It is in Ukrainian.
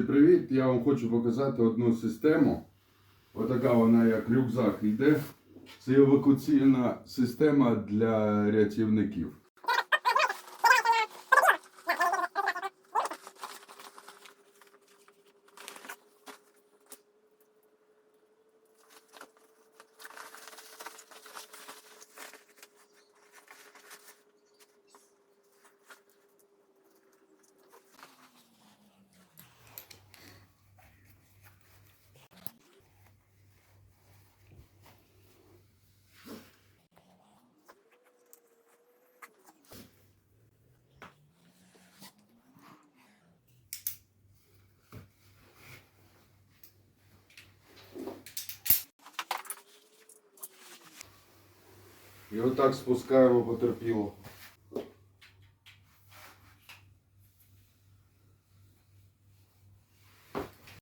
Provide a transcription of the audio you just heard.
Привіт! Я вам хочу показати одну систему. Отака вона як рюкзак йде. Це евакуаційна система для рятівників. І отак спускаємо потерпіло.